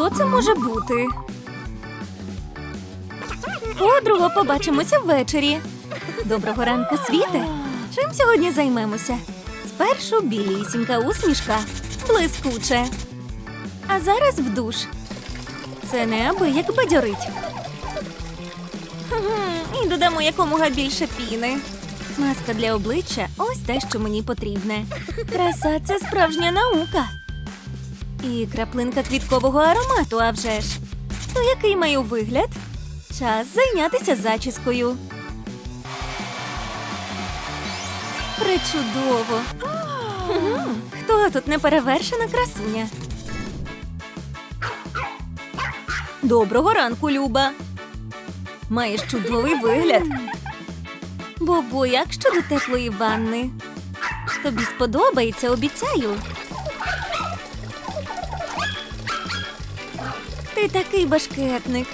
Хто це може бути? Подруга, побачимося ввечері. Доброго ранку, світе. Чим сьогодні займемося? Спершу білісінька усмішка, блискуче. А зараз в душ. Це неабияк бадьорить. І додамо якомога більше піни. Маска для обличчя ось те, що мені потрібне. Краса це справжня наука. І краплинка квіткового аромату, а вже ж. То який маю вигляд? Час зайнятися зачіскою. Причудово. Хто тут неперевершена красуня? Доброго ранку, Люба. Маєш чудовий вигляд. Бобо, як щодо теплої ванни? Тобі сподобається, обіцяю. Ти такий башкетник.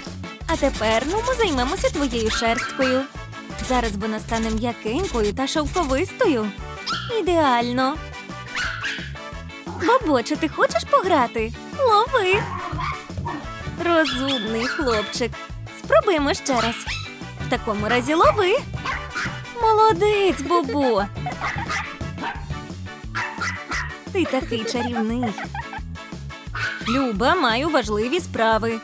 А тепер ну ми займемося твоєю шерсткою. Зараз вона стане м'якенькою та шовковистою. Ідеально. Бабо, чи ти хочеш пограти? Лови. Розумний хлопчик. Спробуємо ще раз. В такому разі лови. Молодець, Бобо. Ти такий чарівний. Люба, маю важливі справи.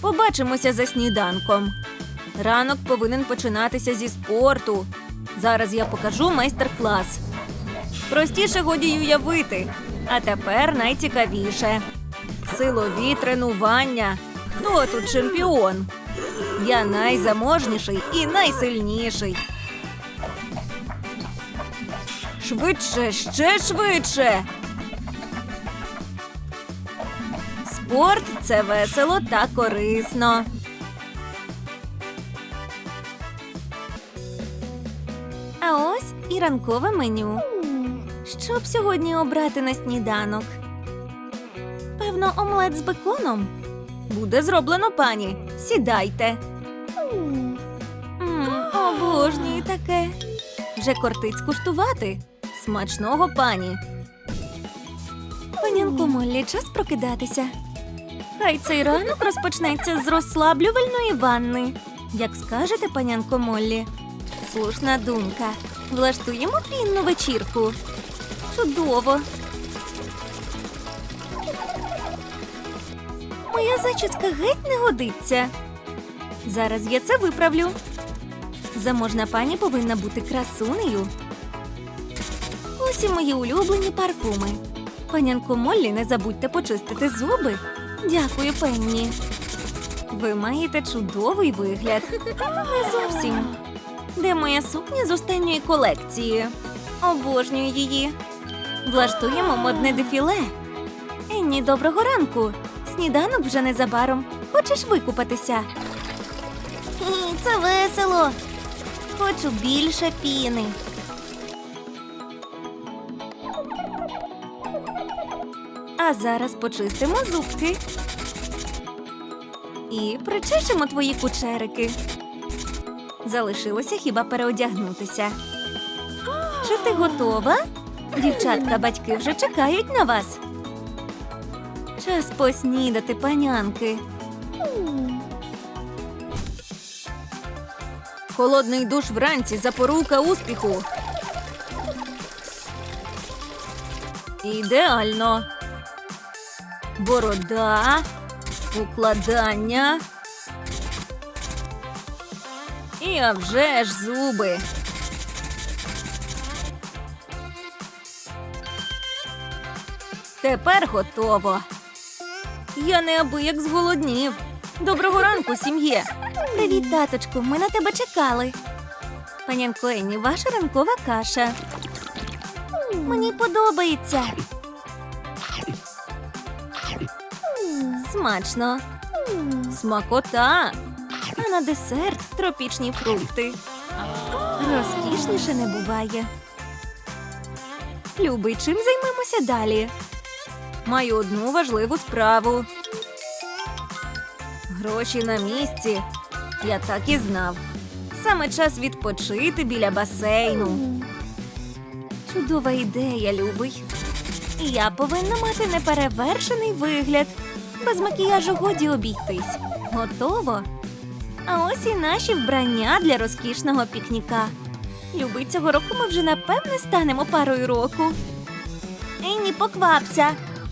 Побачимося за сніданком. Ранок повинен починатися зі спорту. Зараз я покажу майстер-клас. Простіше годі й уявити. А тепер найцікавіше. Силові тренування. Хто тут чемпіон? Я найзаможніший і найсильніший. Швидше, ще швидше. Спорт це весело та корисно. А ось і ранкове меню. Що б сьогодні обрати на сніданок? Певно, омлет з беконом. Буде зроблено, пані. Сідайте. М, обожнюю таке. Вже кортить скуштувати. Смачного пані. Панянко Моллі, час прокидатися. Хай цей ранок розпочнеться з розслаблювальної ванни. Як скажете, панянко Моллі. Слушна думка. Влаштуємо пінну вечірку. Чудово. Моя зачіска геть не годиться. Зараз я це виправлю. Заможна пані повинна бути красунею. Ось і мої улюблені парфуми. Панянко Моллі, не забудьте почистити зуби. Дякую, Пенні. Ви маєте чудовий вигляд. Не зовсім. Де моя сукня з останньої колекції? Обожнюю її. Влаштуємо модне дефіле. Енні, доброго ранку. Сніданок вже незабаром. Хочеш викупатися? Це весело. Хочу більше піни. А зараз почистимо зубки. І причешемо твої кучерики. Залишилося хіба переодягнутися. Чи ти готова? Дівчатка, батьки вже чекають на вас. Час поснідати, панянки. Холодний душ вранці запорука успіху. Ідеально. Борода, укладання. І а вже ж зуби. Тепер готово. Я неабияк зголоднів. Доброго ранку, сім'є. Привіт, таточку. Ми на тебе чекали. Панянко Енні, ваша ранкова каша. Мені подобається. Смачно. Смакота. А на десерт тропічні фрукти. Розкішніше не буває. Любий, чим займемося далі? Маю одну важливу справу. Гроші на місці. Я так і знав. Саме час відпочити біля басейну. Чудова ідея, любий. Я повинна мати неперевершений вигляд. Без макіяжу годі обійтись. Готово. А ось і наші вбрання для розкішного пікніка. Люби, цього року ми вже напевне станемо парою року. Енні, поквапся.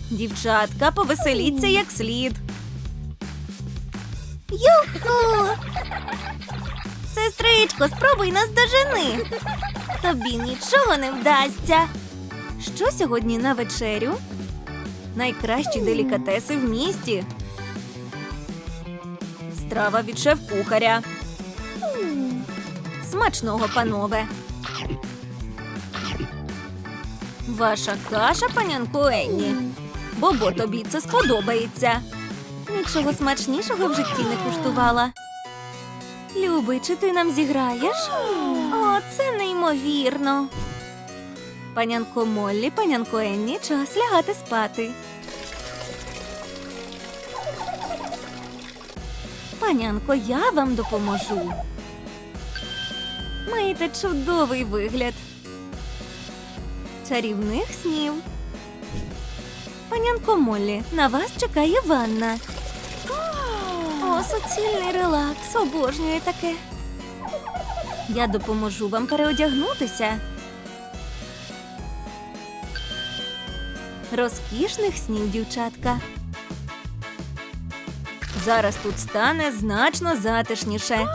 Дівчатка, повеселіться як слід. Юху! Сестричко, спробуй нас дожени. Тобі нічого не вдасться. Що сьогодні на вечерю? Найкращі делікатеси в місті. Страва від шеф-кухаря. Смачного, панове. Ваша каша, панянко Енні. Бобо, тобі це сподобається. Нічого смачнішого в житті не куштувала. Любий, чи ти нам зіграєш? О, це неймовірно. Панянко Моллі, панянко Енні, час лягати спати. Панянко, я вам допоможу. Маєте чудовий вигляд. Чарівних снів. Панянко Моллі, на вас чекає ванна. О, суцільний релакс, обожнюю таке. Я допоможу вам переодягнутися. Розкішних снів, дівчатка. Зараз тут стане значно затишніше.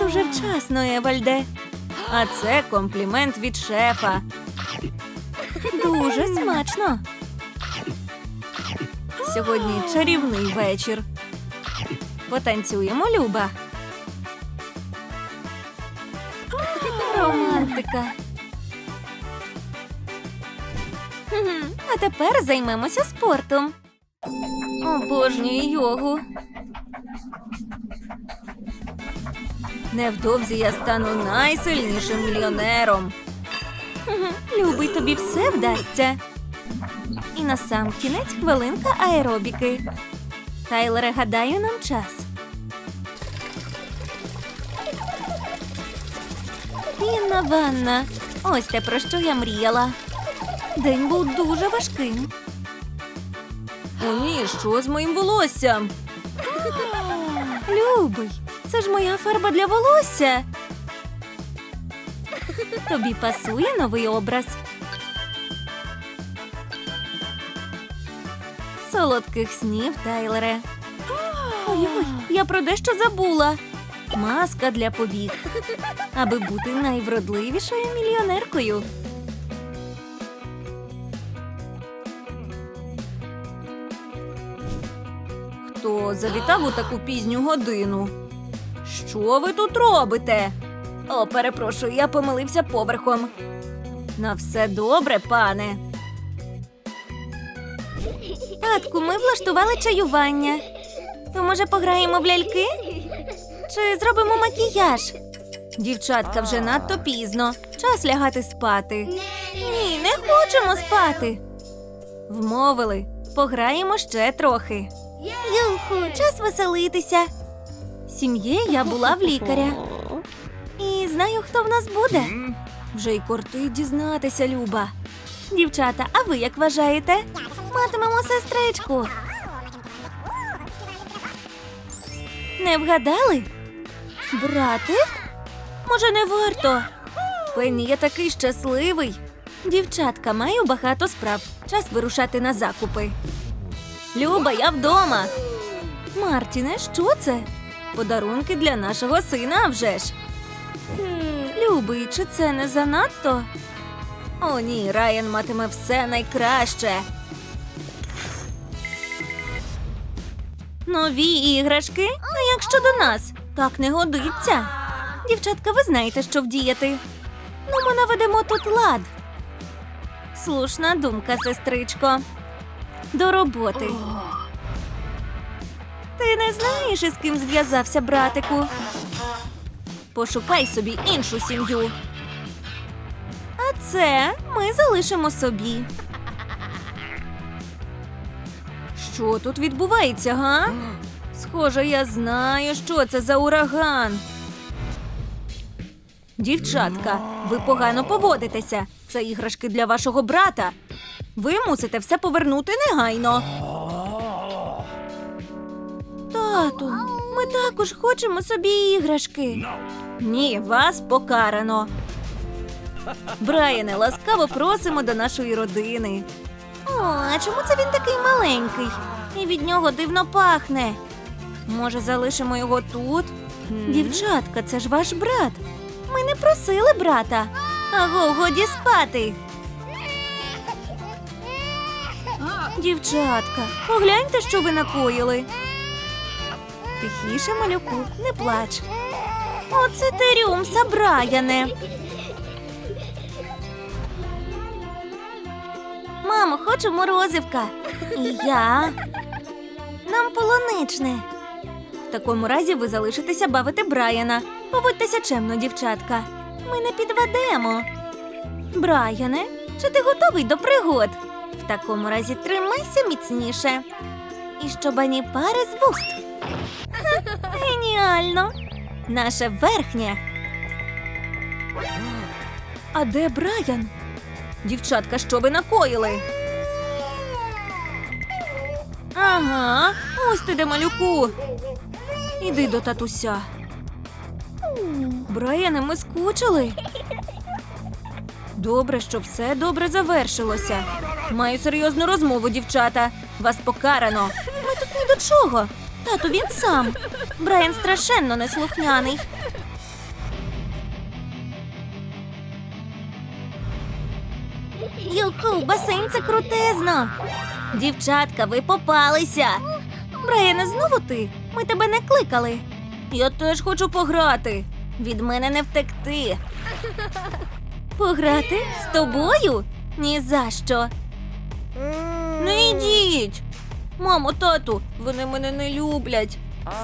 Дуже вчасно, Евальде. А це комплімент від шефа. Дуже смачно. Сьогодні чарівний вечір. Потанцюємо, Люба. Романтика. А тепер займемося спортом. Обожнюю йогу. Невдовзі я стану найсильнішим мільйонером. Любий, тобі все вдасться. І на сам кінець хвилинка аеробіки. Тайлере, гадаю, нам час. Пінна ванна. Ось те, про що я мріяла. День був дуже важким. О, ні, що з моїм волоссям? Любий, це ж моя фарба для волосся. Тобі пасує новий образ. Солодких снів, Тайлере. Ой-ой, я про дещо забула. Маска для повік, аби бути найвродливішою мільйонеркою. Хто завітав у таку пізню годину? Що ви тут робите? О, перепрошую, я помилився поверхом. На все добре, пане. Татку, ми влаштували чаювання. То може пограємо в ляльки? Чи зробимо макіяж? Дівчатка вже надто пізно. Час лягати спати. Ні, не хочемо спати. Вмовили, пограємо ще трохи. Юху, час веселитися. Сім'є я була в лікаря. І знаю, хто в нас буде. Вже й кортить дізнатися, Люба. Дівчата, а ви як вважаєте? Матимемо сестричку. Не вгадали? Братик? Може, не варто? Пенні, я такий щасливий. Дівчатка, маю багато справ. Час вирушати на закупи. Люба, я вдома. Мартіне, що це? Подарунки для нашого сина, вже ж. Любий, чи це не занадто? О, ні, Райан матиме все найкраще. Нові іграшки? А як щодо нас? Так не годиться. Дівчатка, ви знаєте, що вдіяти. Ну, ми наведемо тут лад. Слушна думка, сестричко. До роботи. Не знаєш, із ким зв'язався, братику. Пошукай собі іншу сім'ю. А це ми залишимо собі. Що тут відбувається, га? Схоже, я знаю, що це за ураган. Дівчатка, ви погано поводитеся. Це іграшки для вашого брата. Ви мусите все повернути негайно. Тату, ми також хочемо собі іграшки. Ні, вас покарано. Брайане, ласкаво просимо до нашої родини. О, а чому це він такий маленький? І від нього дивно пахне. Може, залишимо його тут? Дівчатка, це ж ваш брат. Ми не просили брата. Аго, годі спати. Дівчатка, погляньте, що ви накоїли. Тихіше, малюку, не плач. Оце ти рюмса, Браяне. Мамо, хочу морозивка. І я. Нам полуничне. В такому разі ви залишитеся бавити Брайана. Поводьтеся чемно, дівчатка. Ми не підведемо. Брайане, чи ти готовий до пригод? В такому разі тримайся міцніше. І щоб ані пари з вуст. Геніально! Наше верхнє. А де Брайан? Дівчатка, що ви накоїли? Ага, ось ти де малюку. Іди до татуся. Брайане, ми скучили. Добре, що все добре завершилося. Маю серйозну розмову, дівчата. Вас покарано. Ми тут ні до чого. Тату, він сам. Брайан страшенно неслухняний. Юху, басейн це крутезно. Дівчатка, ви попалися. Брайане, знову ти? Ми тебе не кликали. Я теж хочу пограти. Від мене не втекти. Пограти з тобою? Ні за що. Не йдіть. Мамо, тату, вони мене не люблять.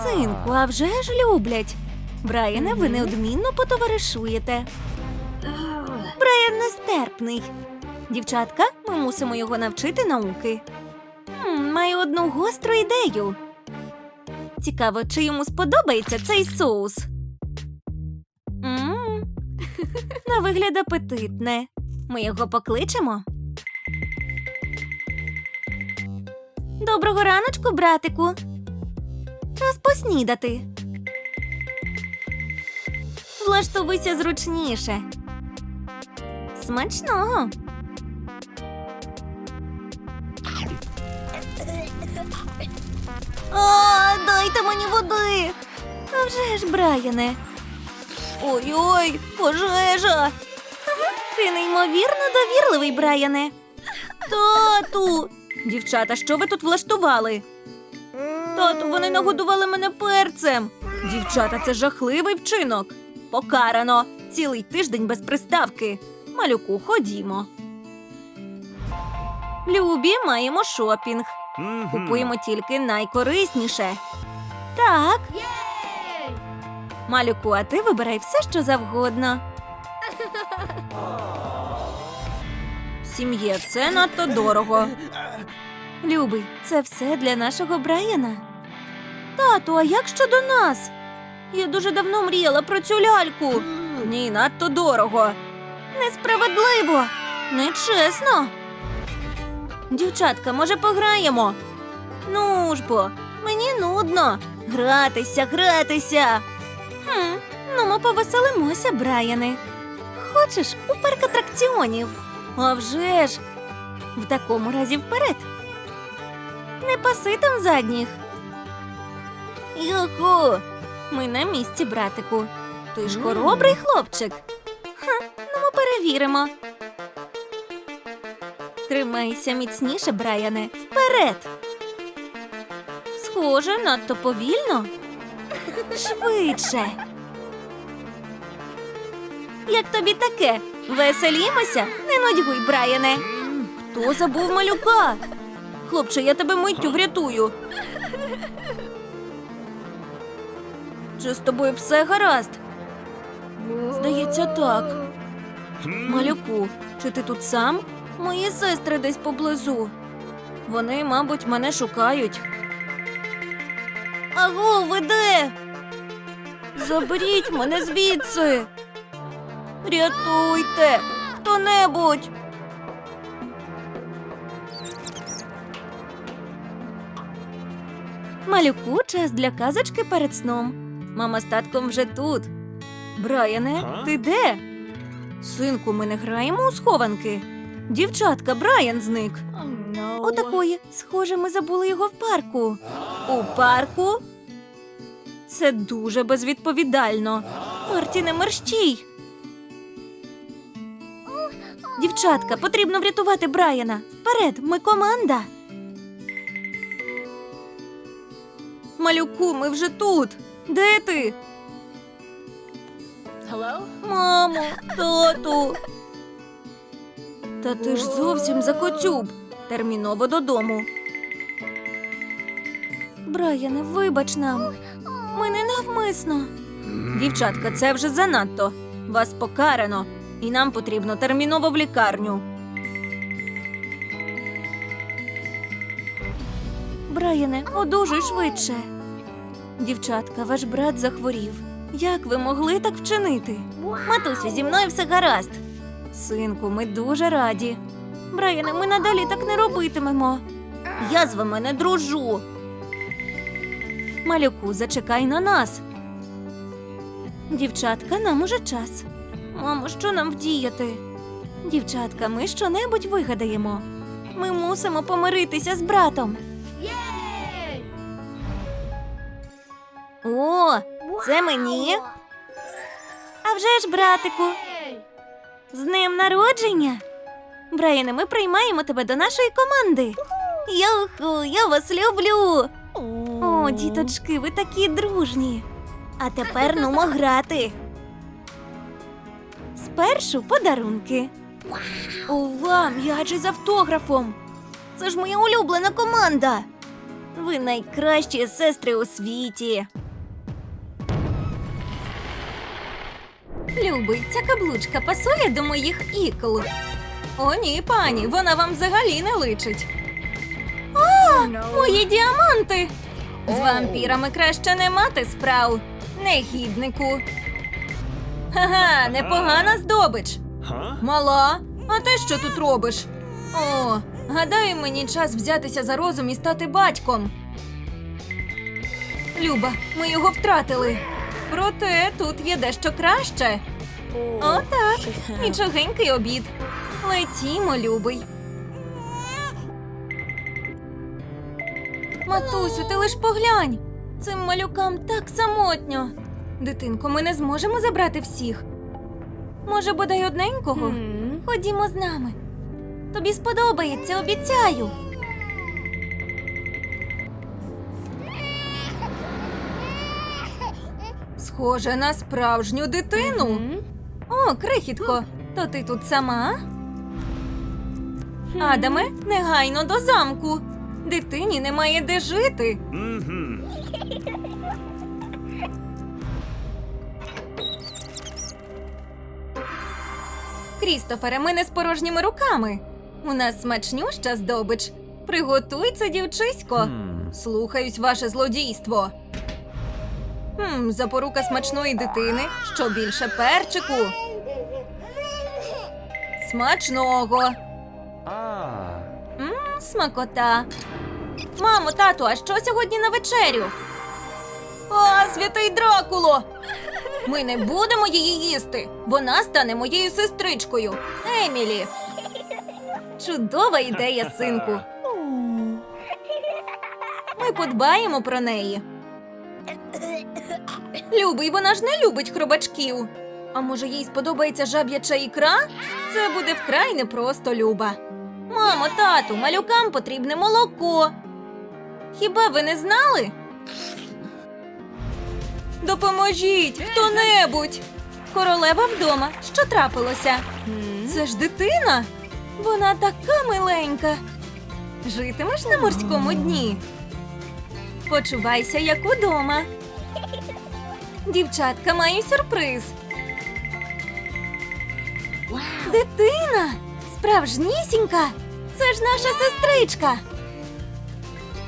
Синку, а вже ж люблять. Брайане, ви неодмінно потоваришуєте. Брайан нестерпний. Дівчатка, ми мусимо його навчити науки. М, маю одну гостру ідею. Цікаво, чи йому сподобається цей соус. м На вигляд апетитне. Ми його покличемо. Доброго раночку, братику. Час поснідати. Влаштовуйся зручніше. Смачного. А, дайте мені води. А вже ж, Брайане. Ой-ой, пожежа. Ти неймовірно довірливий, Брайане. Тату. Дівчата, що ви тут влаштували? Тату, вони нагодували мене перцем. Дівчата, це жахливий вчинок. Покарано. Цілий тиждень без приставки. Малюку, ходімо. Любі, маємо шопінг. Купуємо тільки найкорисніше. Так. Малюку, а ти вибирай все, що завгодно. Сім'є, це надто дорого. Любий, це все для нашого Брайана. Тату, а як щодо нас? Я дуже давно мріяла про цю ляльку. Ні, надто дорого. Несправедливо. Нечесно. Дівчатка, може, пограємо? Ну ж бо, мені нудно. Гратися, гратися. Хм, ну ми повеселимося, Брайане. Хочеш у парк атракціонів? А вже ж. В такому разі вперед. Не паси там задніх. Йоху, ми на місці, братику. Ти ж хоробрий хлопчик. Ха, ну ми перевіримо. Тримайся міцніше, Брайане. Вперед. Схоже, надто повільно. Швидше. Як тобі таке? Веселімося? Не нудьгуй, Брайане. Хто забув малюка? Хлопче, я тебе миттю врятую. Чи з тобою все гаразд? Здається, так. Малюку, чи ти тут сам? Мої сестри десь поблизу. Вони, мабуть, мене шукають. Аго, ви де? Заберіть мене звідси. Рятуйте хто-небудь. Малюку час для казочки перед сном. Мама з татком вже тут. Брайане, Га? ти де? Синку, ми не граємо у схованки. Дівчатка, Брайан зник. Отакої. Схоже, ми забули його в парку. У парку? Це дуже безвідповідально. Марті, не мерщій. Дівчатка, потрібно врятувати Брайана. Вперед, ми команда. Малюку, ми вже тут. Де ти? Мамо, тату. Та ти ж зовсім закоцюб. Терміново додому. Брайане, вибач нам. Ми не навмисно. Дівчатка, це вже занадто. Вас покарано, і нам потрібно терміново в лікарню. Брайане, одужуй швидше. Дівчатка, ваш брат захворів. Як ви могли так вчинити? Матусю, зі мною все гаразд. Синку, ми дуже раді. Брайане, ми надалі так не робитимемо. Я з вами не дружу. Малюку, зачекай на нас. Дівчатка, нам уже час. Мамо, що нам вдіяти? Дівчатка, ми щонебудь вигадаємо. Ми мусимо помиритися з братом. О, це мені. А вже ж, братику, з днем народження. Брайане, ми приймаємо тебе до нашої команди. Йоху, я вас люблю. О, діточки, ви такі дружні. А тепер нумо грати. Спершу подарунки. Ова, м'ячі з автографом. Це ж моя улюблена команда. Ви найкращі сестри у світі. Любий, ця каблучка пасує до моїх ікл. О, ні, пані, вона вам взагалі не личить. О, мої діаманти! З вампірами краще не мати справ. Негіднику. Ха-ха, непогана здобич. Мала, а ти що тут робиш? О, гадаю, мені час взятися за розум і стати батьком. Люба, ми його втратили. Проте тут є дещо краще. О, так, нічогенький обід. Летімо, любий. Матусю, ти лиш поглянь. Цим малюкам так самотньо. Дитинко, ми не зможемо забрати всіх. Може, бодай одненького? Ходімо з нами. Тобі сподобається, обіцяю. Схоже на справжню дитину. О, крихітко, то ти тут сама? Адаме, негайно до замку. Дитині немає де жити. Крістофере, ми не з порожніми руками. У нас смачнюща здобич. Приготуй це, дівчисько. Слухаюсь ваше злодійство. Хм, запорука смачної дитини. Що більше перчику? Смачного. А. Смакота. Мамо, тату, а що сьогодні на вечерю? О, святий Дракуло! Ми не будемо її їсти. Вона стане моєю сестричкою. Емілі. Чудова ідея, синку. Ми подбаємо про неї. Любий, вона ж не любить хробачків. А може, їй сподобається жаб'яча ікра? Це буде вкрай непросто, Люба. Мамо, тату, малюкам потрібне молоко. Хіба ви не знали? Допоможіть хто-небудь. Королева вдома. Що трапилося? Це ж дитина. Вона така миленька. Житимеш на морському дні. Почувайся як удома. Дівчатка, маю сюрприз. Дитина! Справжнісінька! Це ж наша сестричка.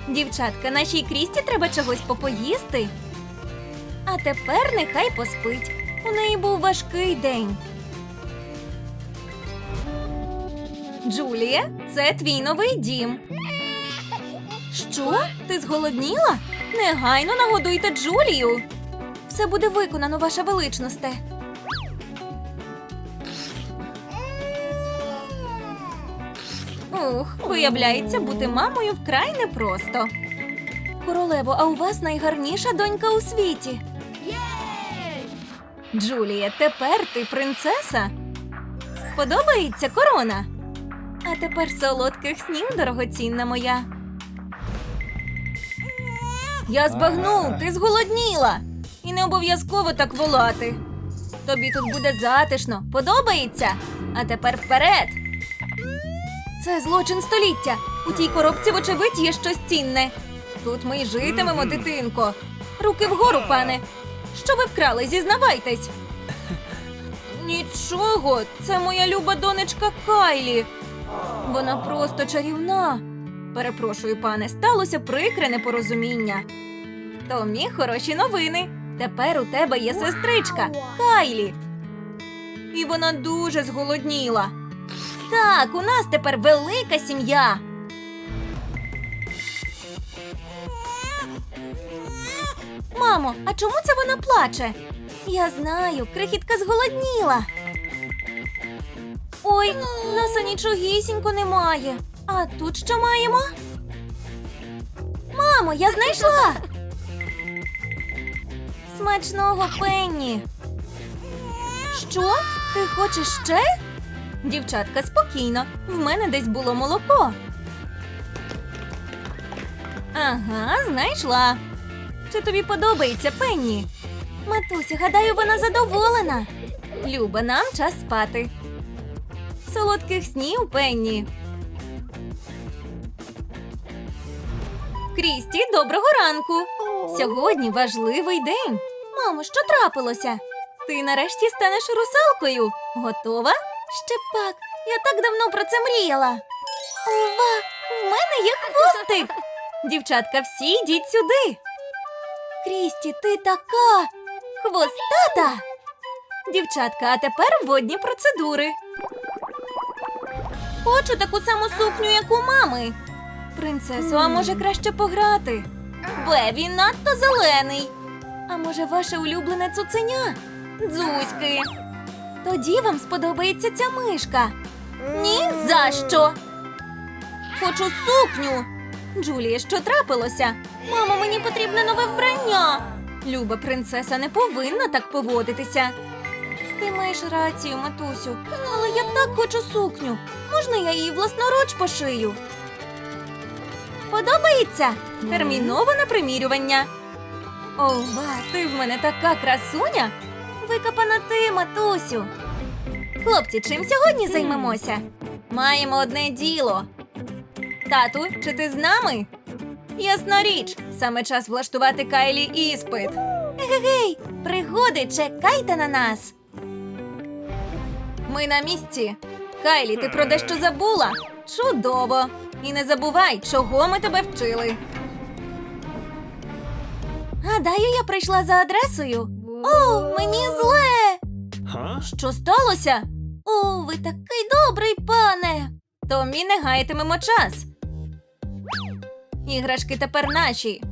Дівчатка, нашій крісті треба чогось попоїсти. А тепер нехай поспить. У неї був важкий день. Джулія, це твій новий дім. Що? Ти зголодніла? Негайно нагодуйте Джулію. Все буде виконано, ваша величносте. Ух, виявляється, бути мамою вкрай непросто. Королево, а у вас найгарніша донька у світі. Джулія, тепер ти принцеса. Подобається корона. А тепер солодких снів, дорогоцінна моя. Я збагнув, ти зголодніла. І не обов'язково так волати. Тобі тут буде затишно, подобається. А тепер вперед. Це злочин століття. У тій коробці, вочевидь, є щось цінне. Тут ми й житимемо, дитинко. Руки вгору, пане. Що ви вкрали? Зізнавайтесь. Нічого, це моя люба донечка Кайлі. Вона просто чарівна. Перепрошую, пане, сталося прикре непорозуміння. Томі, хороші новини. Тепер у тебе є сестричка Кайлі. І вона дуже зголодніла. Так, у нас тепер велика сім'я. Мамо, а чому це вона плаче? Я знаю, крихітка зголодніла. Ой, нас нічогісінько немає. А тут що маємо? Мамо, я знайшла. Смачного Пенні. Що? Ти хочеш ще? Дівчатка, спокійно. В мене десь було молоко. Ага, знайшла. Чи тобі подобається Пенні? Матусю, гадаю, вона задоволена. Люба, нам час спати. Солодких снів, Пенні. Крісті, доброго ранку. Сьогодні важливий день. Мамо, що трапилося? Ти нарешті станеш русалкою. Готова? Ще пак. Я так давно про це мріяла. Ова, в мене є хвостик. Дівчатка, всі йдіть сюди. Крісті, ти така хвостата. Дівчатка, а тепер водні процедури. Хочу таку саму сукню, як у мами. Принцесо, а може краще пограти? Беві надто зелений. А може, ваше улюблене цуценя? Дзузьки. Тоді вам сподобається ця мишка. Ні за що. Хочу сукню. Джулія, що трапилося? Мамо, мені потрібне нове вбрання. Люба принцеса не повинна так поводитися. Ти маєш рацію, матусю, але я так хочу сукню. Можна я її власноруч пошию? Подобається? Терміново на примірювання. Ова, ти в мене така красуня. Викопана ти, матусю. Хлопці, чим сьогодні займемося? Маємо одне діло. Тату, чи ти з нами? Ясна річ, саме час влаштувати Кайлі іспит. Гей, пригоди, чекайте на нас. Ми на місці. Кайлі, ти про дещо забула? Чудово! І не забувай, чого ми тебе вчили. Гадаю, я прийшла за адресою. О, мені зле. Що сталося? О, ви такий добрий, пане. Томі не гайтимемо час. Іграшки тепер наші.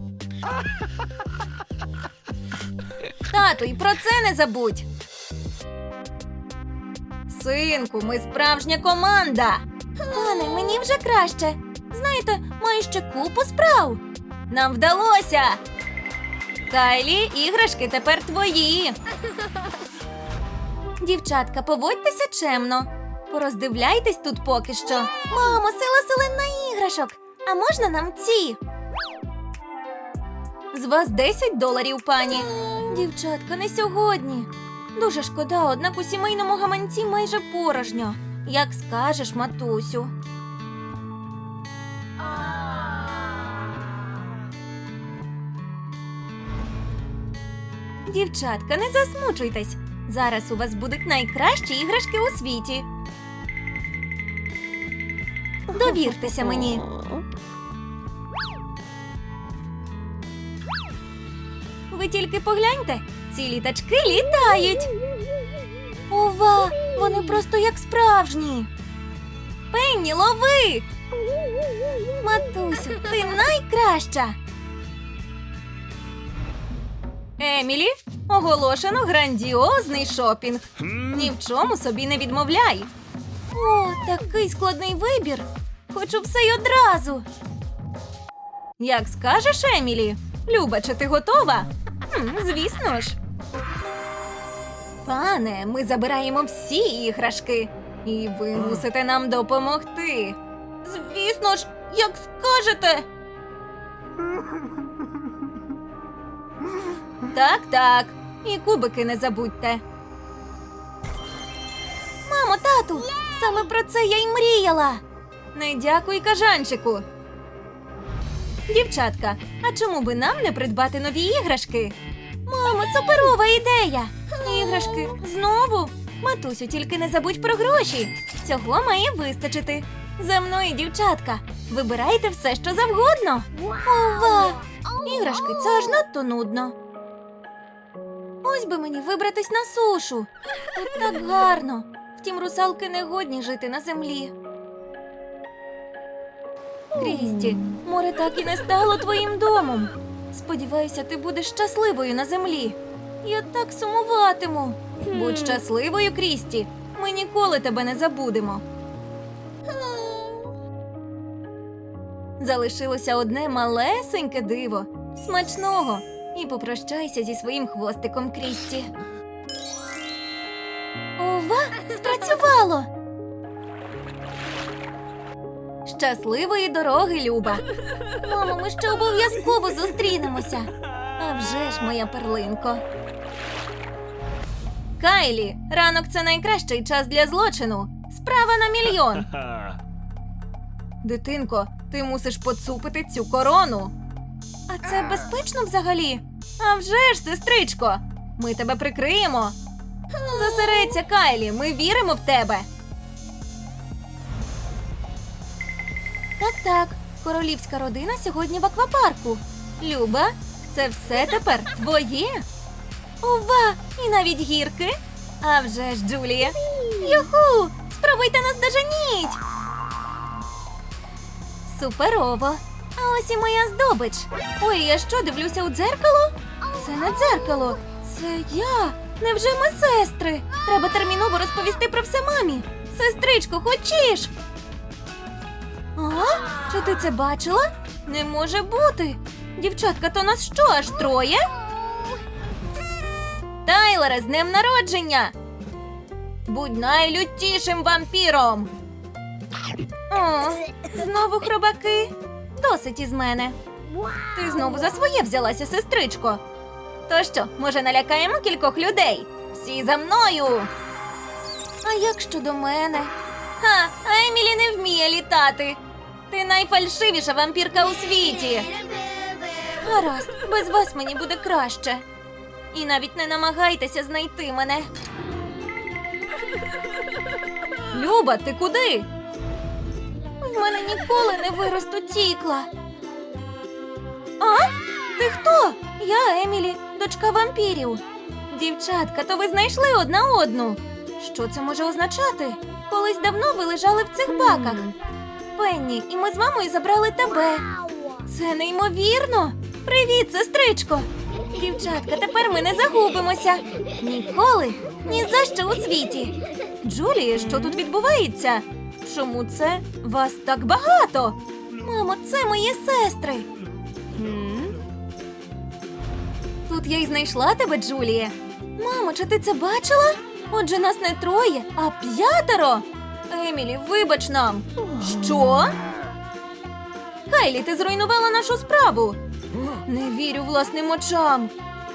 Тату, і про це не забудь. Синку, ми справжня команда. Пане, мені вже краще. Знаєте, маю ще купу справ. Нам вдалося. Кайлі, іграшки тепер твої. Дівчатка, поводьтеся чемно. Пороздивляйтесь тут поки що. Мамо, сила селена іграшок. А можна нам ці? З вас 10 доларів, пані. Дівчатка, не сьогодні. Дуже шкода, однак у сімейному гаманці майже порожньо. Як скажеш, матусю. Дівчатка, не засмучуйтесь. Зараз у вас будуть найкращі іграшки у світі. Довіртеся мені. Ви тільки погляньте, ці літачки літають. Ова, вони просто як справжні. Пенні, лови! Матусю, ти найкраща. Емілі, оголошено грандіозний шопінг. Ні в чому собі не відмовляй. О, такий складний вибір. Хочу все й одразу. Як скажеш, Емілі? Люба, чи ти готова? Хм, звісно ж. Пане, ми забираємо всі іграшки. І ви мусите нам допомогти. Звісно ж, як скажете. Так, так. І кубики не забудьте. Мамо, тату, саме про це я й мріяла. Не дякуй кажанчику. Дівчатка, а чому би нам не придбати нові іграшки? Мамо, суперова ідея! Іграшки знову. Матусю, тільки не забудь про гроші. Цього має вистачити. За мною, дівчатка, вибирайте все, що завгодно. Ова! Іграшки це аж надто нудно. Ось би мені вибратись на сушу. Тут так гарно. Втім, русалки не годні жити на землі. Крісті, море так і не стало твоїм домом. Сподіваюся, ти будеш щасливою на землі. Я так сумуватиму. Будь щасливою, Крісті. Ми ніколи тебе не забудемо. Залишилося одне малесеньке диво. Смачного. І попрощайся зі своїм хвостиком Крісті. Ова, спрацювало. Щасливої дороги, Люба. Мамо, ми ще обов'язково зустрінемося. А вже ж, моя перлинко. Кайлі, ранок це найкращий час для злочину. Справа на мільйон. Дитинко, ти мусиш поцупити цю корону. А це безпечно взагалі? А вже ж, сестричко, ми тебе прикриємо. Зосередься, Кайлі, ми віримо в тебе. Так, так, королівська родина сьогодні в аквапарку. Люба, це все тепер твоє. Ова, і навіть гірки. А вже ж, Джулія. Юху! Спробуйте нас доженіть! Суперово. А ось і моя здобич. Ой, я що дивлюся у дзеркало? Це не дзеркало, це я. Невже ми сестри? Треба терміново розповісти про все мамі. Сестричко, хочеш? А? Чи ти це бачила? Не може бути. Дівчатка, то нас що, аж троє? Тайлере, з днем народження! Будь найлютішим вампіром! О, знову хробаки. Досить із мене. Ти знову за своє взялася, сестричко. То що, може, налякаємо кількох людей? Всі за мною. А як щодо мене? Ха, а Емілі не вміє літати. Ти найфальшивіша вампірка у світі. Гаразд, без вас мені буде краще. І навіть не намагайтеся знайти мене. Люба, ти куди? В мене ніколи не виростуть тікла. А? Ти хто? Я Емілі, дочка вампірів. Дівчатка, то ви знайшли одна одну. Що це може означати? Колись давно ви лежали в цих баках. Пенні, і ми з мамою забрали тебе. Це неймовірно. Привіт, сестричко. Дівчатка, тепер ми не загубимося. Ніколи, ні за що у світі. Джулія, що тут відбувається? Чому це вас так багато? Мамо, це мої сестри. Тут я й знайшла тебе, Джулія. Мамо, чи ти це бачила? Отже, нас не троє, а п'ятеро. Емілі, вибач нам. Що? Кайлі, ти зруйнувала нашу справу. Не вірю власним очам.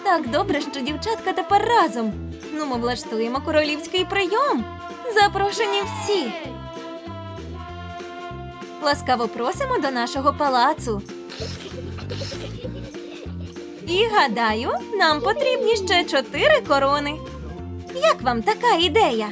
Так добре, що дівчатка тепер разом. Ну, ми влаштуємо королівський прийом. Запрошені всі. Ласкаво просимо до нашого палацу. І гадаю, нам потрібні ще чотири корони. Як вам така ідея?